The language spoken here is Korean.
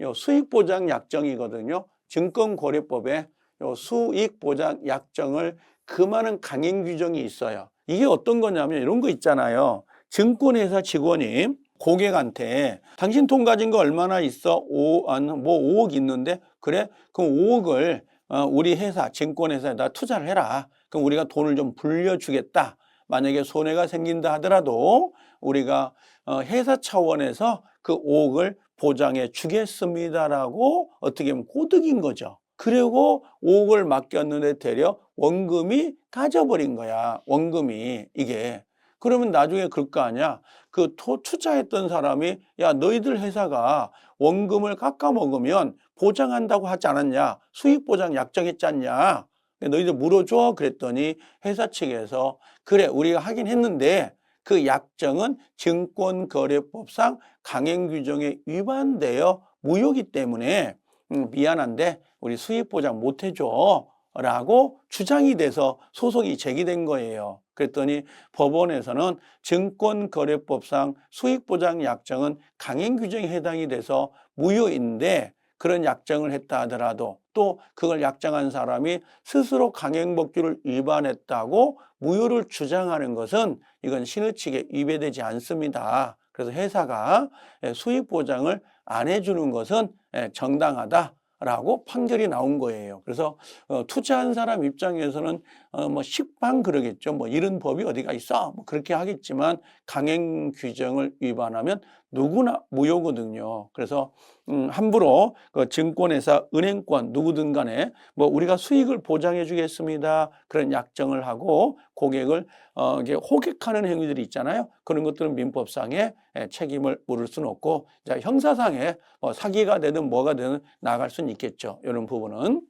요 수익보장 약정이거든요. 증권거래법에 요 수익보장 약정을 금하는 강행 규정이 있어요. 이게 어떤 거냐면 이런 거 있잖아요. 증권회사 직원이 고객한테 당신 돈 가진 거 얼마나 있어? 오, 아, 뭐 5억 있는데 그래? 그럼 5억을 어, 우리 회사 증권회사에다 투자를 해라. 그럼 우리가 돈을 좀 불려주겠다. 만약에 손해가 생긴다 하더라도 우리가 어, 회사 차원에서 그 5억을 보장해 주겠습니다라고 어떻게 보면 꼬득인 거죠. 그리고 5억을 맡겼는데 되려 원금이 가져버린 거야. 원금이 이게. 그러면 나중에 그럴 거 아니야. 그 토, 투자했던 사람이 야 너희들 회사가 원금을 깎아 먹으면 보장한다고 하지 않았냐? 수익 보장 약정했지 않냐? 너희들 물어줘 그랬더니 회사 측에서 그래 우리가 하긴 했는데 그 약정은 증권거래법상 강행 규정에 위반되어 무효기 때문에 음, 미안한데 우리 수익 보장 못 해줘 라고 주장이 돼서 소송이 제기된 거예요. 그랬더니 법원에서는 증권거래법상 수익보장 약정은 강행 규정에 해당이 돼서 무효인데 그런 약정을 했다 하더라도 또 그걸 약정한 사람이 스스로 강행법규를 위반했다고 무효를 주장하는 것은 이건 신의칙에 위배되지 않습니다. 그래서 회사가 수익 보장을 안 해주는 것은 정당하다. 라고 판결이 나온 거예요. 그래서 어, 투자한 사람 입장에서는 어, 뭐 식방 그러겠죠. 뭐 이런 법이 어디가 있어? 뭐 그렇게 하겠지만 강행 규정을 위반하면 누구나 무효거든요. 그래서 음, 함부로 그 증권회사, 은행권 누구든 간에 뭐 우리가 수익을 보장해 주겠습니다. 그런 약정을 하고 고객을 어, 이게 호객하는 행위들이 있잖아요. 그런 것들은 민법상의 예, 책임을 물을 수는 없고 자, 형사상에 뭐 사기가 되든 뭐가 되든 나갈 수는 있겠죠. 이런 부분은